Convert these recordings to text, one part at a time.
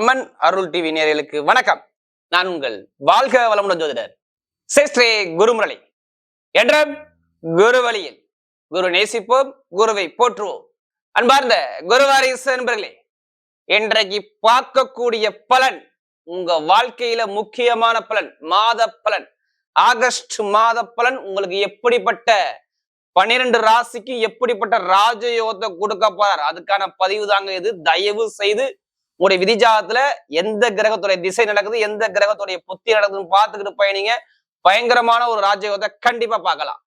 அம்மன் அருள் TV நேயர்களுக்கு வணக்கம். நான் உங்கள் வாழ்க வளமுடன் ஜோதிடர் சேஸ்திரே குருமுரளி. என்ற குரு வழியில் குரு நேசிப்போம் குருவை போற்றுவோம். அன்பார்ந்த குருவாரிசு நண்பர்களே இன்றைக்கு பார்க்கக்கூடிய பலன் உங்க வாழ்க்கையில முக்கியமான பலன் மாத பலன் ஆகஸ்ட் மாத பலன் உங்களுக்கு எப்படிப்பட்ட பன்னிரண்டு ராசிக்கு எப்படிப்பட்ட ராஜயோகத்தை கொடுக்க போறார்? அதுக்கான பதிவு தாங்க இது. தயவு செய்து உங்களுடைய விதிஜாதத்துல எந்த கிரகத்துடைய திசை நடக்குது எந்த கிரகத்துடைய புத்தி நடக்குதுன்னு பார்த்துக்கிட்டு பயணிங்க பயங்கரமான ஒரு ராஜயோகத்தை கண்டிப்பா பார்க்கலாம்.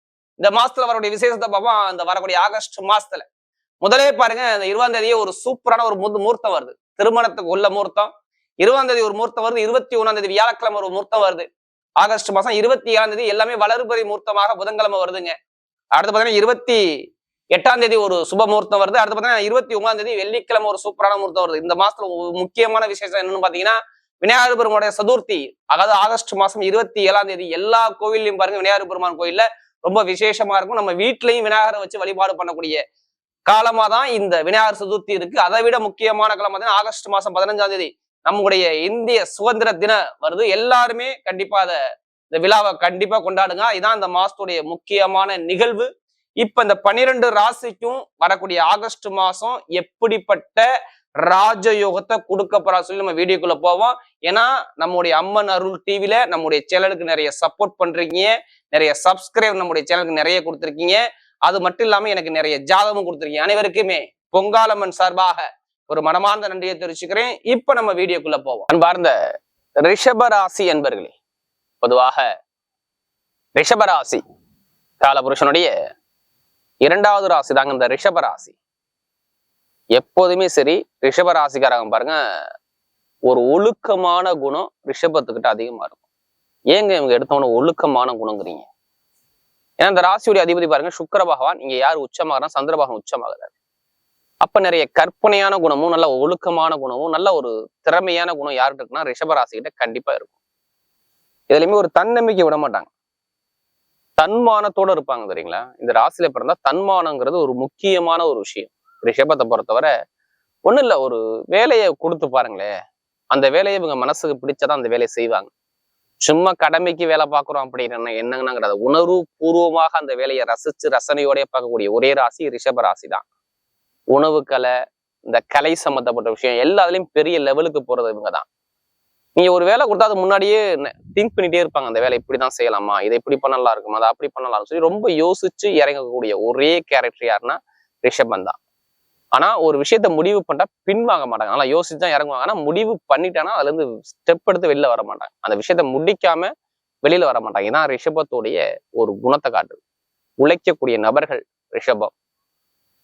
இந்த மாசத்துல வரக்கூடிய விசேஷத்தை பார்ப்போம். அந்த வரக்கூடிய ஆகஸ்ட் மாசத்துல. முதலே பாருங்க இந்த இருபதாம் தேதியே ஒரு சூப்பரான ஒரு முது மூர்த்தம் வருது. திருமணத்துக்கு உள்ள மூர்த்தம் இருபதாம் தேதி ஒரு மூர்த்தம் வருது. இருபத்தி ஒண்ணாம் தேதி வியாழக்கிழமை ஒரு மூர்த்தம் வருது. ஆகஸ்ட் மாசம் இருபத்தி ஏழாம் தேதி எல்லாமே வளர்பறி மூர்த்தமாக புதன்கிழமை வருதுங்க. அடுத்து பாத்தீங்கன்னா இருபத்தி எட்டாம் தேதி ஒரு சுப முகூர்த்தம் வருது. அடுத்து பார்த்தீங்கன்னா இருபத்தி ஒன்பதாம் தேதி வெள்ளிக்கிழமை ஒரு சூப்பரான முகூர்த்தம் வருது. இந்த மாசத்துல முக்கியமான விசேஷம் என்னன்னு பாத்தீங்கன்னா விநாயகர் பெருமானுடைய சதுர்த்தி. அதாவது ஆகஸ்ட் மாசம் இருபத்தி ஏழாம் தேதி எல்லா கோவில்லையும் பாருங்க விநாயகர் பெருமான் கோயில்ல ரொம்ப விசேஷமா இருக்கும். நம்ம வீட்லயும் விநாயகரை வச்சு வழிபாடு பண்ணக்கூடிய காலமா தான் இந்த விநாயகர் சதுர்த்தி இருக்கு. அதை விட முக்கியமான காலம் பார்த்தீங்கன்னா ஆகஸ்ட் மாசம் பதினஞ்சாம் தேதி நம்முடைய இந்திய சுதந்திர தின வருது. எல்லாருமே கண்டிப்பா அதை இந்த விழாவை கண்டிப்பா கொண்டாடுங்க. இதான் இந்த மாசத்துடைய முக்கியமான நிகழ்வு. இப்ப இந்த பனிரெண்டு ராசிக்கும் வரக்கூடிய ஆகஸ்ட் மாசம் எப்படிப்பட்ட ராஜயோகத்தை கொடுக்க போறா சொல்லி நம்ம வீடியோக்குள்ள போவோம். ஏன்னா நம்முடைய அம்மன் அருள் டிவில நம்முடைய சேனலுக்கு நிறைய சப்போர்ட் பண்றீங்க. நிறைய சப்ஸ்கிரைப் நம்முடைய சேனலுக்கு நிறைய கொடுத்துருக்கீங்க. அது மட்டும் இல்லாம எனக்கு நிறைய ஜாதகமும் கொடுத்துருக்கீங்க. அனைவருக்குமே பொங்காலம்மன் சார்பாக ஒரு மனமார்ந்த நன்றியை தெரிவிச்சுக்கிறேன். இப்ப நம்ம வீடியோக்குள்ள போவோம். அன்பார்ந்த ரிஷபராசி என்பர்களே பொதுவாக ரிஷபராசி காலபுருஷனுடைய இரண்டாவது ராசி தாங்க இந்த ரிஷப ராசி. எப்போதுமே சரி ரிஷப ராசிக்காரங்க பாருங்க ஒரு ஒழுக்கமான குணம் ரிஷபத்துக்கிட்ட அதிகமா இருக்கும். ஏங்க இவங்க எடுத்தவன ஒழுக்கமான குணங்கிறீங்க? ஏன்னா இந்த ராசியுடைய அதிபதி பாருங்க சுக்கர பகவான் இங்க யார் உச்சமாகறா சந்திர பகவான் உச்சமாகிறாரு. அப்ப நிறைய கற்பனையான குணமும் நல்ல ஒழுக்கமான குணமும் நல்ல ஒரு திறமையான குணம் யார்கிட்ட இருக்குன்னா ரிஷப ராசிக்கிட்ட கண்டிப்பா இருக்கும். இதுலயுமே ஒரு தன்னம்பிக்கை விட மாட்டாங்க. தன்மானத்தோட இருப்பாங்க தெரியுங்களா? இந்த ராசியில பிறந்தா தன்மானங்கிறது ஒரு முக்கியமான ஒரு விஷயம். ரிஷபத்தை பொறுத்தவரை ஒண்ணும் இல்ல ஒரு வேலையை கொடுத்து பாருங்களேன் அந்த வேலையை இவங்க மனசுக்கு பிடிச்சதான் அந்த வேலையை செய்வாங்க. சும்மா கடமைக்கு வேலை பார்க்குறோம் அப்படின்னு என்னங்கிறத உணர்வு பூர்வமாக அந்த வேலையை ரசிச்சு ரசனையோடய பார்க்கக்கூடிய ஒரே ராசி ரிஷப ராசி தான். உணவு கலை இந்த கலை சம்மந்தப்பட்ட விஷயம் எல்லாத்துலேயும் பெரிய லெவலுக்கு போறது இவங்க தான். நீங்கள் ஒரு வேலை கொடுத்தா அது முன்னாடியே திங்க் பண்ணிட்டே இருப்பாங்க. அந்த வேலை இப்படிதான் செய்யலாமா? இதை இப்படி பண்ணலாம் இருக்குமா? அதை அப்படி பண்ணலாம் சொல்லி ரொம்ப யோசிச்சு இறங்கக்கூடிய ஒரே கேரக்டர் யாருன்னா ரிஷபன் தான். ஆனா ஒரு விஷயத்த முடிவு பண்ணிட்டா பின்வாங்க மாட்டாங்க. நல்லா யோசிச்சு தான் இறங்குவாங்க. ஆனால் முடிவு பண்ணிட்டானா அதுல இருந்து ஸ்டெப் எடுத்து வெளில வர மாட்டாங்க. அந்த விஷயத்த முடிக்காம வெளியில வர மாட்டாங்க. இதான் ரிஷபத்துடைய ஒரு குணத்தை காட்டுது. உழைக்கக்கூடிய நபர்கள் ரிஷபம்.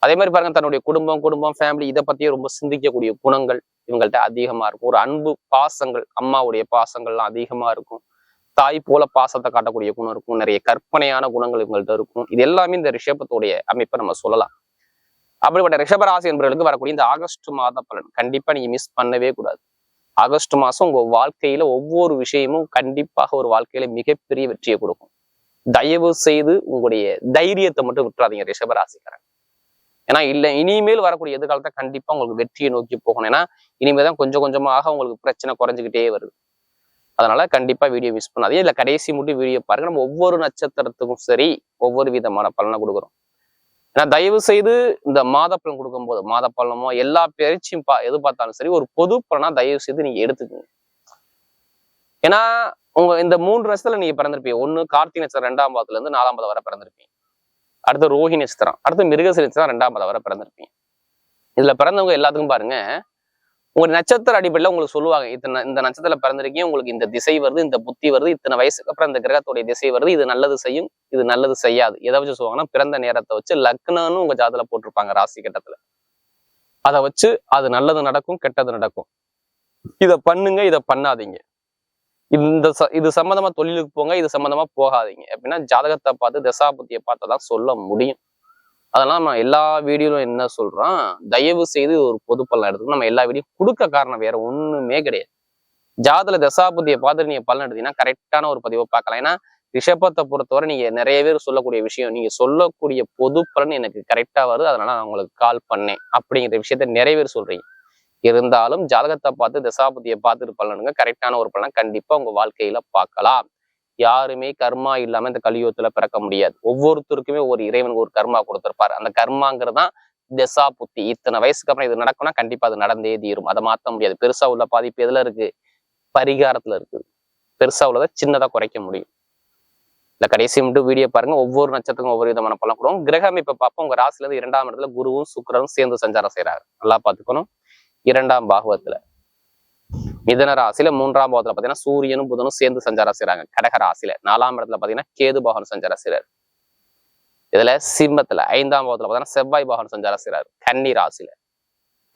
அதே மாதிரி பாருங்க தன்னுடைய குடும்பம் குடும்பம் ஃபேமிலி இதை பத்தியே ரொம்ப சிந்திக்கக்கூடிய குணங்கள் இவங்கள்ட்ட அதிகமா இருக்கும். ஒரு அன்பு பாசங்கள் அம்மாவுடைய பாசங்கள்லாம் அதிகமா இருக்கும். தாய் போல பாசத்தை காட்டக்கூடிய குணம் இருக்கும். நிறைய கற்பனையான குணங்கள் இவங்கள்ட்ட இருக்கும். இது எல்லாமே இந்த ரிஷபத்துடைய அமைப்பை நம்ம சொல்லலாம். அப்படிப்பட்ட ரிஷபராசி என்பவர்களுக்கு வரக்கூடிய இந்த ஆகஸ்ட் மாத பலன் கண்டிப்பா நீங்க மிஸ் பண்ணவே கூடாது. ஆகஸ்ட் மாசம் உங்க வாழ்க்கையில ஒவ்வொரு விஷயமும் கண்டிப்பாக ஒரு வாழ்க்கையில மிகப்பெரிய வெற்றியை கொடுக்கும். தயவு செய்து உங்களுடைய தைரியத்தை மட்டும் விட்டுறாதீங்க ரிஷபராசிக்காரன் ஏன்னா இல்லை இனிமேல் வரக்கூடிய எதிர்காலத்தை கண்டிப்பா உங்களுக்கு வெற்றியை நோக்கி போகணும். ஏன்னா இனிமேல் தான் கொஞ்சம் கொஞ்சமாக உங்களுக்கு பிரச்சனை குறைஞ்சிக்கிட்டே வருது. அதனால கண்டிப்பா வீடியோ மிஸ் பண்ணாதே இல்லை கடைசி மட்டும் வீடியோ பாருங்க. நம்ம ஒவ்வொரு நட்சத்திரத்துக்கும் சரி ஒவ்வொரு விதமான பலனை கொடுக்குறோம். ஏன்னா தயவு செய்து இந்த மாதப்பலன் கொடுக்கும்போது மாத எல்லா பயிற்சியும் பா எது பார்த்தாலும் சரி ஒரு பொது பலனா தயவு செய்து நீங்க எடுத்துக்கோங்க. ஏன்னா உங்க இந்த மூன்று வருஷத்துல நீங்க பிறந்திருப்பீங்க. ஒண்ணு கார்த்திகை நட்சத்திரம் ரெண்டாம் பாதத்துல இருந்து நாலாம் பாதம் வரை பிறந்திருப்பீங்க. அடுத்து ரோஹி நட்சத்திரம் அடுத்து மிருகசி நட்சத்திரம் ரெண்டாம் பாதம் வரை பிறந்திருப்பீங்க. இதுல பிறந்தவங்க எல்லாத்துக்கும் பாருங்க உங்க நட்சத்திர அடிப்படையில் உங்களுக்கு சொல்லுவாங்க இத்தனை இந்த நட்சத்திரத்துல பிறந்திருக்கீங்க உங்களுக்கு இந்த திசை வருது இந்த புத்தி வருது இத்தனை வயசுக்கு அப்புறம் இந்த கிரகத்துடைய திசை வருது இது நல்லது செய்யும் இது நல்லது செய்யாது. எதை வச்சு சொல்லுவாங்கன்னா பிறந்த நேரத்தை வச்சு லக்னம்னு உங்க ஜாதத்துல போட்டிருப்பாங்க ராசி கட்டத்துல. அதை வச்சு அது நல்லது நடக்கும் கெட்டது நடக்கும். இதை பண்ணுங்க இதை பண்ணாதீங்க. இந்த ச- இது சம்பந்தமா தொழிலுக்கு போங்க இது சம்பந்தமா போகாதீங்க. அப்படின்னா ஜாதகத்தை பார்த்து தசாபுத்தியை பார்த்து தான் சொல்ல முடியும். அதெல்லாம் நம்ம எல்லா வீடியோலும் என்ன சொல்றோம் தயவு செய்து ஒரு பொது பலன் எடுத்துக்கணும். நம்ம எல்லா வீடியோ கொடுக்க காரணம் வேற ஒண்ணுமே கிடையாது. ஜாதல தசாபுத்தியை பார்த்து நீங்க பலன் எடுத்தீங்கன்னா கரெக்டான ஒரு பதிவை பார்க்கலாம். ஏன்னா ரிஷபத்தை பொறுத்தவரை நீங்க நிறைய பேர் சொல்லக்கூடிய விஷயம் நீங்க சொல்லக்கூடிய பொது பலன் எனக்கு கரெக்டா வருது. அதனால நான் உங்களுக்கு கால் பண்ணேன் அப்படிங்கிற விஷயத்த நிறைய பேர் சொல்றீங்க. இருந்தாலும் ஜாதகத்தை பார்த்து தசாபதியை பார்த்துட்டு பலனுங்க. கரெக்டான ஒரு பலனை கண்டிப்பா உங்க வாழ்க்கையில பார்க்கலாம். யாருமே கர்மா இல்லாம இந்த கலியுகத்துல பிறக்க முடியாது. ஒவ்வொருத்தருக்குமே ஒரு இறைவன் ஒரு கர்மா கொடுத்திருப்பாரு. அந்த கர்மாங்கிறது திசா புத்தி இத்தனை வயசுக்கு அப்புறம் இது நடக்கும்னா கண்டிப்பா அது நடந்தே தீரும். அதை மாத்த முடியாது. பெருசா உள்ள பாதிப்பு எதுல இருக்கு? பரிகாரத்துல இருக்கு. பெருசா உள்ளதை சின்னதா குறைக்க முடியும். இல்ல கடைசி மட்டும் வீடியோ பாருங்க. ஒவ்வொரு நட்சத்திரம் ஒவ்வொரு விதமான பலம் கொடுக்கும். கிரகம் இப்ப பார்ப்போம். உங்க ராசில இருந்து இரண்டாம் இடத்துல குருவும் சுக்கிரனும் சேர்ந்து சஞ்சாரம் செய்யறாரு நல்லா பார்த்துக்கணும். இரண்டாம் பாகவத்துல. மிதன ராசியில மூன்றாம் பாகத்துல பாத்தீங்கன்னா சூரியனும் புதனும் சேர்ந்து சஞ்சாரம் செய்யறாங்க கடக ராசியில. நாலாம் இடத்துல பாத்தீங்கன்னா கேது பகவான் சஞ்சாரம் செய்யறாரு இதுல சிம்மத்துல ஐந்தாம் பாகத்துல பாத்தீங்கன்னா செவ்வாய் பகவான் சஞ்சாரம் செய்யறாரு கன்னி ராசியில.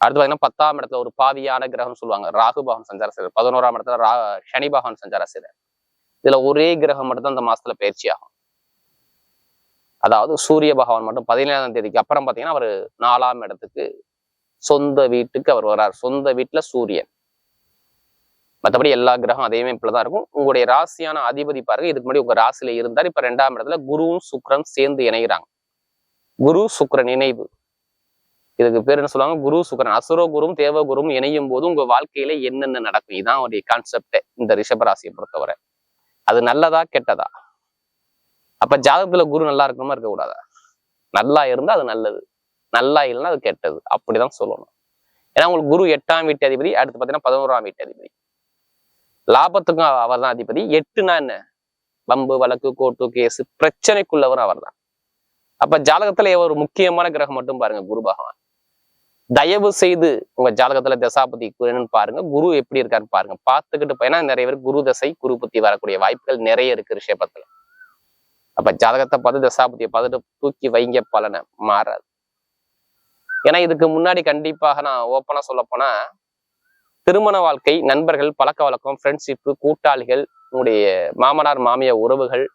அடுத்து பாத்தீங்கன்னா பத்தாம் இடத்துல ஒரு பாவியான கிரகம் சொல்லுவாங்க. ராகு பாகன் சஞ்சாரம் செய்யறாரு பதினோராம் இடத்துல ரா சனி பாகன் சஞ்சாரம் செய்யறாரு இதுல ஒரே கிரகம் மட்டும் தான் இந்த மாசத்துல பயிற்சி ஆகும். அதாவது சூரிய பகவான் மட்டும் பதினேழாம் தேதிக்கு அப்புறம் பாத்தீங்கன்னா அவர் நாலாம் இடத்துக்கு சொந்த வீட்டுக்கு அவர் வர்றார் சொந்த வீட்டுல சூரியன். மற்றபடி எல்லா கிரகம் அதே இப்படிதான் இருக்கும். உங்களுடைய ராசியான அதிபதி பாருங்க இதுக்கு முன்னாடி உங்க ராசியில இருந்தார். இப்ப ரெண்டாம் இடத்துல குருவும் சுக்கிரன் சேர்ந்து இணைகிறாங்க. குரு சுக்ரன் இணைவு. இதுக்கு பேர் என்ன சொல்லுவாங்க? குரு சுக்ரன் அசுரோ குரும் தேவ குரும் இணையும் போது உங்க வாழ்க்கையில என்னென்ன நடக்கும்? இதுதான் அவருடைய கான்செப்ட் இந்த ரிஷபராசியை பொறுத்தவரை. அது நல்லதா கெட்டதா? அப்ப ஜாதகத்துல குரு நல்லா இருக்கணுமா இருக்கக்கூடாதா? நல்லா இருந்தா அது நல்லது. நல்லா இல்லைன்னா அது கெட்டது. அப்படிதான் சொல்லணும். ஏன்னா உங்களுக்கு குரு எட்டாம் வீட்டு அதிபதி அடுத்து பாத்தீங்கன்னா பதினோராம் வீட்டு அதிபதி. லாபத்துக்கும் அவர் தான் அதிபதி. எட்டுனா என்ன? பம்பு வழக்கு கோர்ட்டு கேஸ் பிரச்சனைக்குள்ளவரும் அவர் தான் அப்ப ஜாதகத்துல ஒரு முக்கியமான கிரகம் மட்டும் பாருங்க குரு பகவான். தயவு செய்து உங்க ஜாதகத்துல தசாபதி என்னன்னு பாருங்க. குரு எப்படி இருக்காருன்னு பாருங்க. பார்த்துக்கிட்டு போயினா நிறைய பேர் குரு தசை குரு புத்தி வரக்கூடிய வாய்ப்புகள் நிறைய இருக்கு ரிஷபத்துல. அப்ப ஜாதகத்தை பார்த்து தசாபதியை பார்த்துட்டு தூக்கி வைங்க பலனை மாறாது. ஏன்னா இதுக்கு முன்னாடி கண்டிப்பாக நான் ஓப்பனாக சொல்ல போனா திருமண வாழ்க்கை நண்பர்கள் பழக்க வழக்கம் ஃப்ரெண்ட்ஷிப்பு கூட்டாளிகள் உங்களுடைய மாமனார் மாமியார் உறவுகள்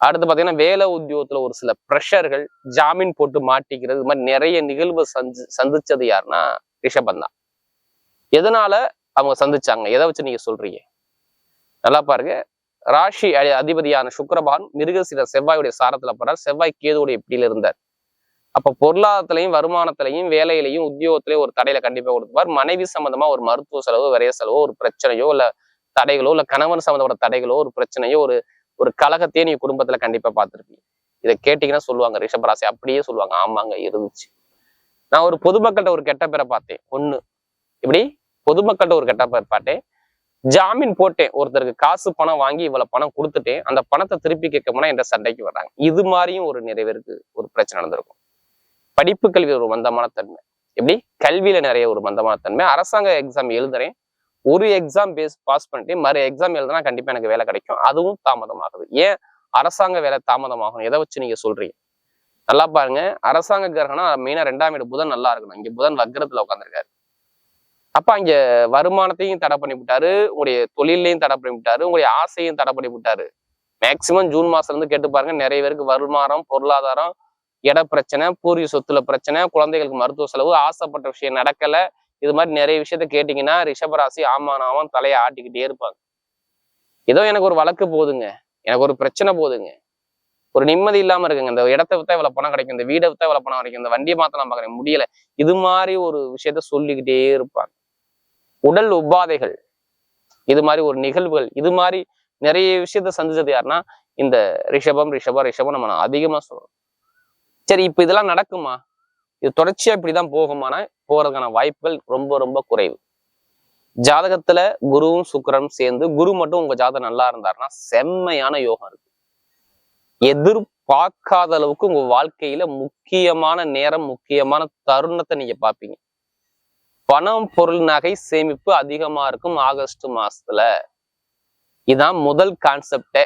அடுத்து பார்த்தீங்கன்னா வேலை உத்தியோகத்துல ஒரு சில ப்ரெஷர்கள் ஜாமீன் போட்டு மாட்டிக்கிறது இது மாதிரி நிறைய நிகழ்வு சந்தி சந்திச்சது யாருன்னா ரிஷபம் தான். எதனால அவங்க சந்திச்சாங்க? எதை வச்சு நீங்க சொல்றீங்க? நல்லா பாருங்க. ராஷி அதிபதியான சுக்கரபான் மிருகசீர செவ்வாயுடைய சாரத்துல போறார். செவ்வாய் கேதுடைய பிடியில இருந்தார். அப்ப பொருளாதாரத்திலையும் வருமானத்திலையும் வேலையிலையும் உத்தியோகத்திலையும் ஒரு தடையில கண்டிப்பா கொடுப்பார். மனைவி சம்பந்தமா ஒரு மருத்துவ செலவோ விரைய செலவோ ஒரு பிரச்சனையோ இல்ல தடைகளோ இல்ல கணவன் சம்பந்தப்பட்ட தடைகளோ ஒரு பிரச்சனையோ ஒரு ஒரு கழகத்தையே நீங்க குடும்பத்துல கண்டிப்பா பார்த்துருப்பீங்க. இதை கேட்டீங்கன்னா சொல்லுவாங்க ரிஷபராசி அப்படியே சொல்லுவாங்க. ஆமாங்க இருந்துச்சு. நான் ஒரு பொதுமக்கள்கிட்ட ஒரு கெட்ட பேரை பார்த்தேன். ஒண்ணு. இப்படி பொதுமக்கள்கிட்ட ஒரு கெட்ட பேர் பார்த்தேன். ஜாமீன் போட்டேன். ஒருத்தருக்கு காசு பணம் வாங்கி இவ்வளவு பணம் கொடுத்துட்டேன். அந்த பணத்தை திருப்பி கேட்க போனா என்ற சண்டைக்கு வர்றாங்க. இது மாதிரியும் ஒரு நிறைவேறுக்கு ஒரு பிரச்சனை நடந்திருக்கும். படிப்பு கல்வி ஒரு மந்தமான தன்மை. எப்படி? கல்வியில நிறைய ஒரு மந்தமான தன்மை. அரசாங்க எக்ஸாம் எழுதுறேன். ஒரு எக்ஸாம் பேஸ் பாஸ் பண்ணிட்டு மறு எக்ஸாம் எழுதுனா கண்டிப்பா எனக்கு வேலை கிடைக்கும். அதுவும் தாமதமாகுது. ஏன்? அரசாங்க வேலை தாமதமாகும் எதை வச்சு நீங்க சொல்றீங்க? நல்லா பாருங்க. அரசாங்க கிரகம்னா மெயினா ரெண்டாம் வீடு புதன் நல்லா இருக்கணும். இங்க புதன் வக்ரத்துல உட்காந்துருக்காரு அப்ப அங்க வருமானத்தையும் தடை பண்ணி விட்டாரு. உங்களுடைய தொழிலையும் தடை பண்ணி விட்டாரு. உங்களுடைய ஆசையும் தடை பண்ணி விட்டாரு. மேக்சிமம் ஜூன் மாசம் இருந்து கேட்டு பாருங்க. நிறைய பேருக்கு வருமானம் பொருளாதாரம் இட பிரச்சனை பூர்வீக சொத்துல பிரச்சனை குழந்தைகளுக்கு மருத்துவ செலவு ஆசைப்பட்ட விஷயம் நடக்கல. இது மாதிரி நிறைய விஷயத்த கேட்டீங்கன்னா ரிஷபராசி ஆமானாவும் தலையை ஆட்டிக்கிட்டே இருப்பாங்க. ஏதோ எனக்கு ஒரு வழக்கு போதுங்க. எனக்கு ஒரு பிரச்சனை போதுங்க. ஒரு நிம்மதி இல்லாம இருக்குங்க. இந்த இடத்த வித்தா இவ்வளவு பணம் கிடைக்கும் இந்த வீடை வித்தா இவ்வளவு பணம் கிடைக்கும் இந்த வண்டியை மாத்த நான் பாக்குறேன் முடியல. இது மாதிரி ஒரு விஷயத்த சொல்லிக்கிட்டே இருப்பாங்க. உடல் உபாதைகள் இது மாதிரி ஒரு நிகழ்வுகள் இது மாதிரி நிறைய விஷயத்த சந்திச்சது யாருன்னா இந்த ரிஷபம் ரிஷபம் ரிஷபம் நம்ம அதிகமா சொல்றோம். சரி இப்ப இதெல்லாம் நடக்குமா? இது தொடர்ச்சியா இப்படிதான் போகுமானா போறதுக்கான வாய்ப்புகள் ரொம்ப ரொம்ப குறைவு. ஜாதகத்துல குருவும் சுக்கரனும் சேர்ந்து குரு மட்டும் உங்க ஜாதகம் நல்லா இருந்தாருன்னா செம்மையான யோகம் இருக்கு. எதிர்பார்க்காத அளவுக்கு உங்க வாழ்க்கையில முக்கியமான நேரம் முக்கியமான தருணத்தை நீங்க பார்ப்பீங்க. பணம் பொருள் நகை சேமிப்பு அதிகமா இருக்கும் ஆகஸ்ட் மாசத்துல. இதான் முதல் கான்செப்டே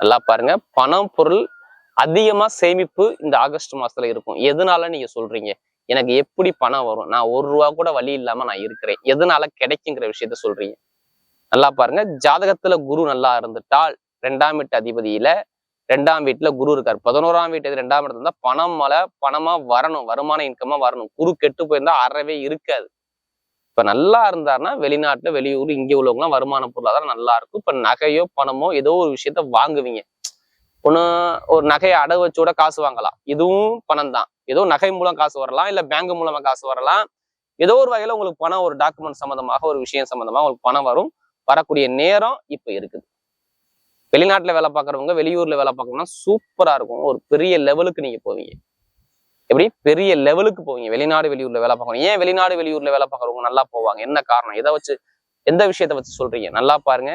நல்லா பாருங்க. பணம் பொருள் அதிகமா சேமிப்பு இந்த ஆகஸ்ட் மாசத்துல இருக்கும். எதனால நீங்க சொல்றீங்க? எனக்கு எப்படி பணம் வரும்? நான் ஒரு ரூபா கூட வழி இல்லாம நான் இருக்கிறேன். எதனால கிடைக்குங்கிற விஷயத்த சொல்றீங்க. நல்லா பாருங்க. ஜாதகத்துல குரு நல்லா இருந்துட்டால் ரெண்டாம் வீட்டு அதிபதியில ரெண்டாம் வீட்டுல குரு இருக்காரு. பதினோராம் வீட்டு ரெண்டாம் இடத்துல இருந்தா பணம் மலை பணமா வரணும். வருமான இன்கமா வரணும். குரு கெட்டு போயிருந்தா அறவே இருக்காது. இப்ப நல்லா இருந்தாருன்னா வெளிநாட்டுல வெளியூர் இங்க உள்ளவங்களாம் வருமான பொருளாதாரம் நல்லா இருக்கும். இப்ப நகையோ பணமோ ஏதோ ஒரு விஷயத்த வாங்குவீங்க. ஒண்ணு ஒரு நகையை அடகு வச்சோட காசு வாங்கலாம். இதுவும் பணம் தான் ஏதோ நகை மூலம் காசு வரலாம் இல்ல பேங்க் மூலமா காசு வரலாம். ஏதோ ஒரு வகையில உங்களுக்கு பணம் ஒரு டாக்குமெண்ட் சம்மந்தமாக ஒரு விஷயம் சம்மந்தமாக உங்களுக்கு பணம் வரும். வரக்கூடிய நேரம் இப்போ இருக்குது. வெளிநாட்டுல வேலை பார்க்குறவங்க வெளியூர்ல வேலை பார்க்கணும்னா சூப்பரா இருக்கும். ஒரு பெரிய லெவலுக்கு நீங்க போவீங்க. எப்படி? பெரிய லெவலுக்கு போவீங்க. வெளிநாடு வெளியூர்ல வேலை பார்க்கணும். ஏன் வெளிநாடு வெளியூர்ல வேலை பார்க்குறவங்க நல்லா போவாங்க? என்ன காரணம்? எதை வச்சு எந்த விஷயத்த வச்சு சொல்றீங்க? நல்லா பாருங்க.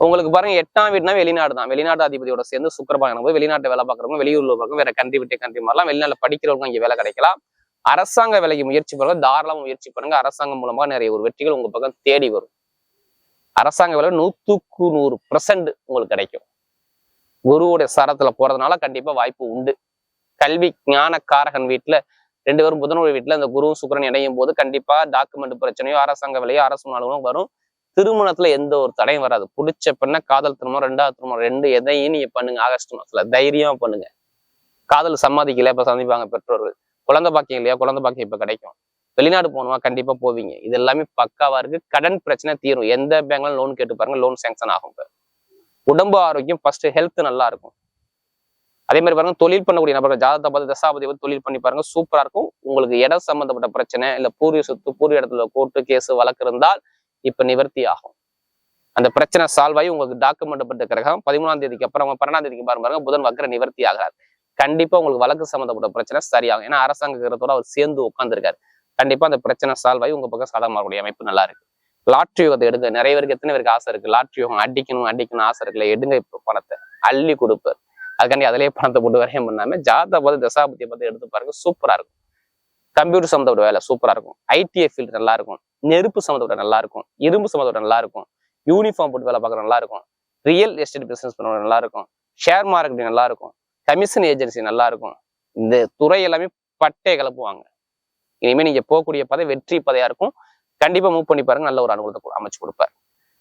உங்களுக்கு பாருங்க எட்டாம் வீடுனா வெளிநாடு தான். வெளிநாட்டு அதிபதியோட சேர்ந்து சுக்கரபாகனம் போய் வெளிநாட்டை வேலை பார்க்குறவங்க வெளியூர்ல பார்க்க வேற கண்டி விட்டு கண்டி மாதிரிலாம் வெளிநாட்டில் படிக்கிறவங்க இங்கே வேலை கிடைக்கலாம். அரசாங்க வேலைக்கு முயற்சி பண்ணுங்க தாராளமாக முயற்சி பண்ணுங்க. அரசாங்கம் மூலமா நிறைய ஒரு வெற்றிகள் உங்க பக்கம் தேடி வரும். அரசாங்க வேலை நூத்துக்கு நூறு பர்சன்ட் உங்களுக்கு கிடைக்கும். குருவோட சரத்துல போறதுனால கண்டிப்பா வாய்ப்பு உண்டு. கல்வி ஞான காரகன் வீட்டுல ரெண்டு பேரும் புதனுடைய வீட்டுல அந்த குருவும் சுக்கிரன் இணையும் போது கண்டிப்பா டாக்குமெண்ட் பிரச்சனையோ அரசாங்க விலையோ அரசு நாளும் வரும். திருமணத்துல எந்த ஒரு தடையும் வராது. பிடிச்ச பெண்ண காதல் திருமணம் ரெண்டாவது திருமணம் ரெண்டு எதையும் நீங்க பண்ணுங்க ஆகஸ்ட் மாசத்துல. தைரியமா பண்ணுங்க. காதல் சம்மதிக்கல இப்ப சந்திப்பாங்க பெற்றோர்கள். குழந்தை பாக்கியம் இல்லையா? குழந்தை பாக்கியம் இப்ப கிடைக்கும். வெளிநாடு போகணுமா? கண்டிப்பா போவீங்க. இது எல்லாமே பக்காவா இருக்கு. கடன் பிரச்சனை தீரும். எந்த பேங்க்ல லோன் கேட்டு பாருங்க லோன் சேங்ஷன் ஆகும் இப்ப. உடம்பு ஆரோக்கியம் ஃபர்ஸ்ட் ஹெல்த் நல்லா இருக்கும். அதே மாதிரி பாருங்க தொழில் பண்ணக்கூடிய நபர்கள் ஜாதகத்தை பார்த்து தசாபதி வந்து தொழில் பண்ணி பாருங்க சூப்பரா இருக்கும். உங்களுக்கு இடம் சம்பந்தப்பட்ட பிரச்சனை இல்ல பூர்வீக சொத்து பூர்வீக இடத்துல கோர்ட்டு கேஸ் வழக்கு இருந்தால் இப்ப நிவர்த்தி ஆகும். அந்த பிரச்சனை சால்வ் ஆகி உங்களுக்கு டாக்குமெண்ட் பட்ட கிரகம் பதிமூணாம் தேதிக்கு அப்புறம் பன்னெண்டாம் தேதிக்கு பாருங்க பாருங்க புதன் வக்கர நிவர்த்தி ஆகிறார். கண்டிப்பா உங்களுக்கு வழக்கு சம்மந்தப்பட்ட பிரச்சனை சரியாகும். ஏன்னா அரசாங்க கிரகத்தோட அவர் சேர்ந்து உட்காந்துருக்காரு கண்டிப்பா அந்த பிரச்சனை சால்வ் ஆகி உங்க பக்கம் சாதகமாகக்கூடிய அமைப்பு நல்லா இருக்கு. லாட்ரி யோகத்தை எடுங்க. நிறைய பேருக்கு எத்தனை பேருக்கு ஆசை இருக்கு? லாட்ரி யோகம் அடிக்கணும் அடிக்கணும் ஆசை இருக்குல்ல? எடுங்க இப்போ பணத்தை. அள்ளி கொடுப்பார். அதுக்காண்டி அதிலேயே பணத்தை போட்டு வரையும் பண்ணாம ஜாதா பார்த்து தசாபத்தியை பார்த்து எடுத்து பாருங்க சூப்பரா இருக்கும். கம்ப்யூட்டர் சம்மந்தப்பட்ட வேலை சூப்பரா இருக்கும். ஐடிஐ ஃபீல்டு நல்லா இருக்கும். நெருப்பு சம்மந்தப்பட்ட நல்லா இருக்கும் இரும்பு சம்மந்தப்பட்ட நல்லா இருக்கும் யூனிஃபார்ம் போட்டு வேலை பார்க்குற நல்லா இருக்கும் ரியல் எஸ்டேட் பிசினஸ் பண்ணுற நல்லா இருக்கும் ஷேர் மார்க்கெட் நல்லா இருக்கும் கமிஷன் ஏஜென்சி நல்லா இருக்கும் இந்த துறை எல்லாமே பட்டே கிளப்புவாங்க. இனிமேல் நீங்க போகக்கூடிய பதவி வெற்றி பதையா இருக்கும். கண்டிப்பா மூவ் பண்ணி பாருங்க. நல்ல ஒரு அனுகூலத்தை அமைச்சு கொடுப்பார்.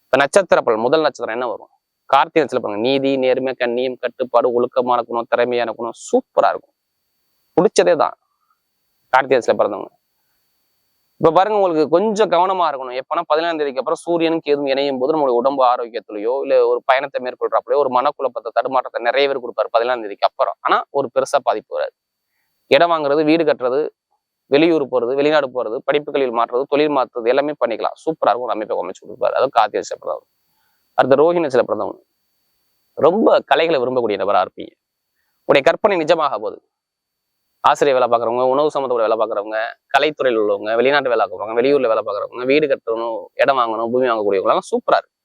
இப்ப நட்சத்திர பலன் முதல் நட்சத்திரம் என்ன வரும்? கார்த்திகை நட்சத்திரம் பாருங்க. நீதி நேர்மை கண்ணியம் கட்டுப்பாடு ஒழுக்கமான குணம் திறமையான குணம் சூப்பரா இருக்கும். பிடிச்சதே தான். கார்த்திகை நட்சத்திரம் பிறந்தவங்க. இப்ப பாருங்க உங்களுக்கு கொஞ்சம் கவனமா இருக்கணும். எப்பனா பதினேழாம் தேதிக்கு அப்புறம் சூரியனுக்கு எதுவும் இணையும் போது நம்மளுடைய உடம்பு ஆரோக்கியத்திலையோ இல்ல ஒரு பயணத்தை மேற்கொள்றப்பலையோ ஒரு மனக்குழப்பத்தை தடுமாற்றத்தை நிறைய பேர் கொடுப்பாரு பதினேழாம் தேதிக்கு அப்புறம். ஆனா ஒரு பெருசா பாதிப்பு வராது. இடம் வாங்குறது வீடு கட்டுறது வெளியூர் போறது வெளிநாடு போறது படிப்புகளில் மாற்றுறது தொழில் மாற்றுறது எல்லாமே பண்ணிக்கலாம். சூப்பரா இருக்கும் ஒரு அமைப்பை அமைச்சு கொடுப்பாரு. அதாவது காத்திய சிலப்பிரதம் அடுத்த ரோஹிணி சிலப்பிரதம் ரொம்ப கலைகளை விரும்பக்கூடிய நபரா இருப்பீங்க. உடைய கற்பனை நிஜமாக போகுது. ஆசிரியர் வேலை பார்க்குறவங்க உணவு சம்மந்தப்பட்ட வேலை பார்க்குறவங்க கலைத்துறையில் உள்ளவங்க வெளிநாட்டு வேலை பார்க்குறவங்க வெளியூர்ல வேலை பார்க்குறவங்க வீடு கட்டணும் இடம் வாங்கணும் பூமி வாங்கக்கூடியவங்களாம் சூப்பரா இருக்கு.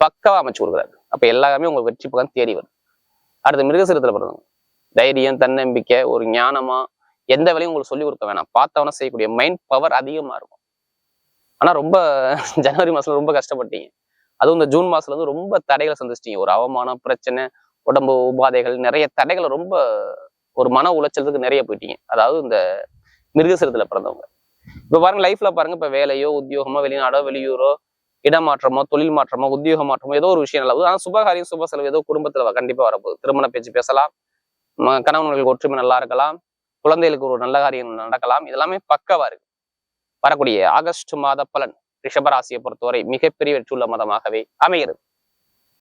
பக்காவாக அமைச்சு கொடுக்குறாரு. அப்ப எல்லாமே உங்கள் வெற்றி பக்கம் தேடி வரும். அடுத்து மிருகசிரத்துல பிறந்தவங்க. தைரியம் தன்னம்பிக்கை ஒரு ஞானமா எந்த வேலையும் உங்களுக்கு சொல்லி கொடுக்க வேணாம். பார்த்தவன செய்யக்கூடிய மைண்ட் பவர் அதிகமா இருக்கும். ஆனா ரொம்ப ஜனவரி மாசத்துல ரொம்ப கஷ்டப்பட்டீங்க. அதுவும் இந்த ஜூன் மாசத்துல இருந்து ரொம்ப தடைகளை சந்திச்சிட்டீங்க. ஒரு அவமானம் பிரச்சனை உடம்பு உபாதைகள் நிறைய தடைகளை ரொம்ப ஒரு மன உளைச்சலுக்கு நிறைய போயிட்டீங்க. அதாவது இந்த மிருகசிரத்துல பிறந்தவங்க. இப்ப பாருங்க லைஃப்ல பாருங்க இப்ப வேலையோ உத்தியோகமோ வெளிநாடோ வெளியூரோ இடமாற்றமோ தொழில் மாற்றமோ உத்தியோக மாற்றமோ ஏதோ ஒரு விஷயம் நல்லது. ஆனா சுபகாரியம் சுப செலவு ஏதோ குடும்பத்துல கண்டிப்பா வரப்போகுது. திருமண பேச்சு பேசலாம். கணவன்களுக்கு ஒற்றுமை நல்லா இருக்கலாம். குழந்தைகளுக்கு ஒரு நல்ல காரியம் நடக்கலாம். இதெல்லாமே பக்கவா இருக்கு. வரக்கூடிய ஆகஸ்ட் மாத பலன் ரிஷபராசியை பொறுத்தவரை மிகப்பெரிய வெற்றியுள்ள மதமாகவே அமைகிறது.